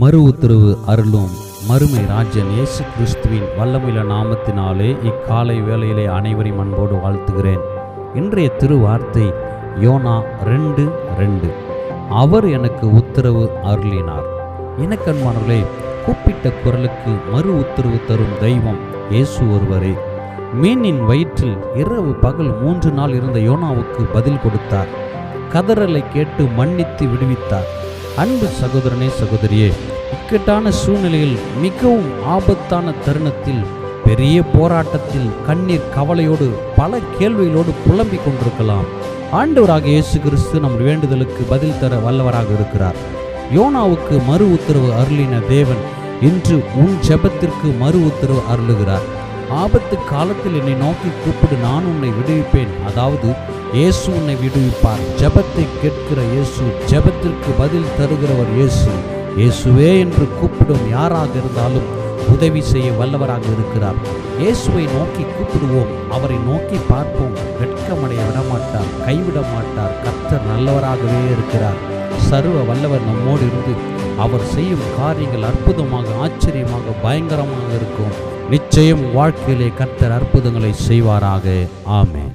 மறு உத்தரவு அருளும் மறுமை ராஜன் இயேசு கிறிஸ்துவின் வல்லமில நாமத்தினாலே இக்காலை வேளையிலே அனைவரையும் அன்போடு வாழ்த்துகிறேன். இன்றைய திருவார்த்தை யோனா ரெண்டு ரெண்டு. அவர் எனக்கு உத்தரவு அருளினார். இனக்கண்மானவர்களே கூப்பிட்ட குரலுக்கு மறு உத்தரவு தரும் தெய்வம் இயேசு ஒருவரே. மீனின் வயிற்றில் இரவு பகல் மூன்று நாள் இருந்த யோனாவுக்கு பதில் கொடுத்தார். கதறலை கேட்டு மன்னித்து விடுவித்தார். அன்பு சகோதரனே சகோதரியே இக்கட்டான சூழ்நிலையில் மிகவும் ஆபத்தான தருணத்தில் பெரிய போராட்டத்தில் கண்ணீர் கவலையோடு பல கேள்விகளோடு புலம்பிக் கொண்டிருக்கலாம். ஆண்டவராக இயேசு கிறிஸ்து நம் வேண்டுதலுக்கு பதில் தர வல்லவராக இருக்கிறார். யோனாவுக்கு மறு உத்தரவு அருளின தேவன் இன்று உன் ஜெபத்திற்கு மறு உத்தரவு அருளுகிறார். ஆபத்து காலத்தில் என்னை நோக்கி கூப்பிடு நான் உன்னை விடுவிப்பேன். அதாவது இயேசு உன்னை விடுவிப்பார். ஜெபத்தை கேட்கிற இயேசு ஜெபத்திற்கு பதில் தருகிறவர் இயேசு. இயேசுவே என்று கூப்பிடும் யாராக இருந்தாலும் உதவி செய்ய வல்லவராக இருக்கிறார். இயேசுவை நோக்கி கூப்பிடுவோம். அவரை நோக்கி பார்ப்போம். வெட்கமடைய விடமாட்டார் கைவிட மாட்டார் கர்த்தர் நல்லவராகவே இருக்கிறார். சர்வ வல்லவர் நம்மோடு இருந்து அவர் செய்யும் காரியங்கள் அற்புதமாக ஆச்சரியமாக பயங்கரமாக இருக்கும். நிச்சயம் வாழ்க்கையிலே கர்த்தர் அற்புதங்களை செய்வாராக. ஆமேன்.